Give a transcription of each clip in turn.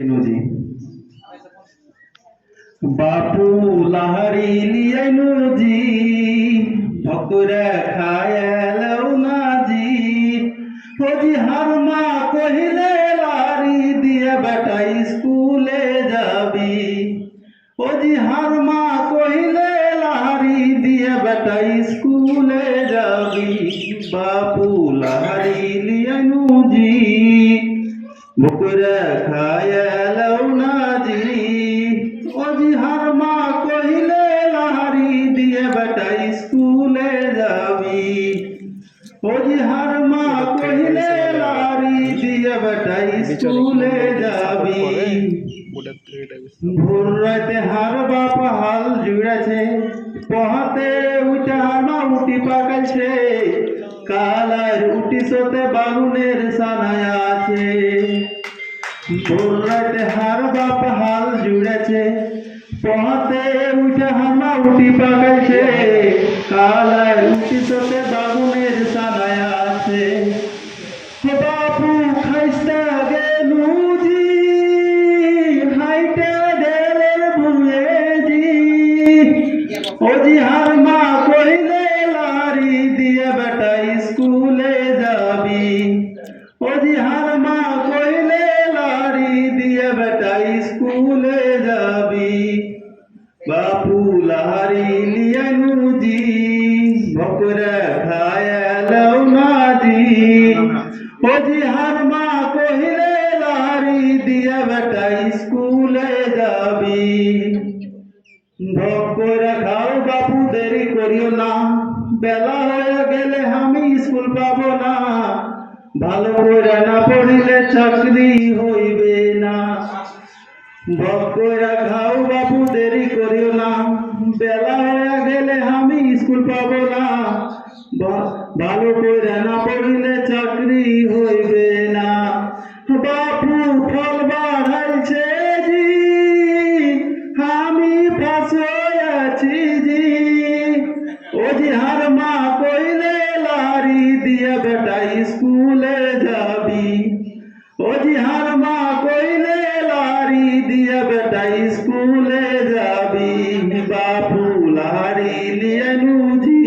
নজি বাপু লাহারি লিয়াই নজি ভকুরা খায়ালেও নাজি fuzzy হারমা কহিলে, লারি দিয়ে বেটা স্কুলে যাবি। ফজি হারমা কহিলে, লারি দিয়ে বেটা স্কুলে যাবি। বাপু বকুরা খায়ালাও নাজি ওজি হারমা কহিলে, লাহারি দিয়ে বেটা স্কুলে যাবি। ওজি হারমা কহিলে, লাহারি দিয়ে বেটা স্কুলে যাবি। ভোর রাতে হার বাপ হাল জুড়েছে, পহাতে উঠা না উঠি পাকাইছে কালার উঠি সোতে বাগুনের সানায় রাতে হার বাপ হাল জুড়েছে পহাতে উঠা হানা উঠি পাকাইছে কালার উঠি সোতে বাগুনের সানায় আছে বাপু হার মা কইলে যাবি? বাপু লাহারি লিয়ানুজি ভকরা খায়ালাও নাজি। ওজি হার মা কহিলে, লাহারি দিয়া বেটা স্কুলে যাবি। ভকরা খাও বাপু, দেরি করিও না। বেলা হয়ে গেলে আমি স্কুল পাবো না। ভালো করে না পড়িলে চাকরি হইবে ভক্তরা খাও বাবু দেরি করিও না বেলা হয়ে গেলে আমি স্কুল পাবো না বা- ভালো করে না পড়িলে চাকরি হইবে বাপু লারি লিয়ে নুজি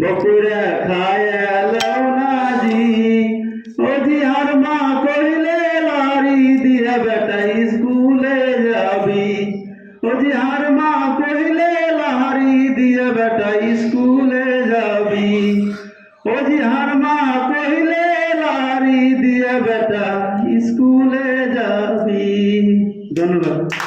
বকুড়া খায়ালাও নাজি ও জি হার মা কইলে লারি দিয়ে বেটা স্কুলে যাবি। ও জি হার মা কইলে লারি দিয়ে বেটা স্কুলে যাবি। ও জি হার মা কইলে লারি দিয়ে বেটা স্কুলে যাবি। ধন্যবাদ।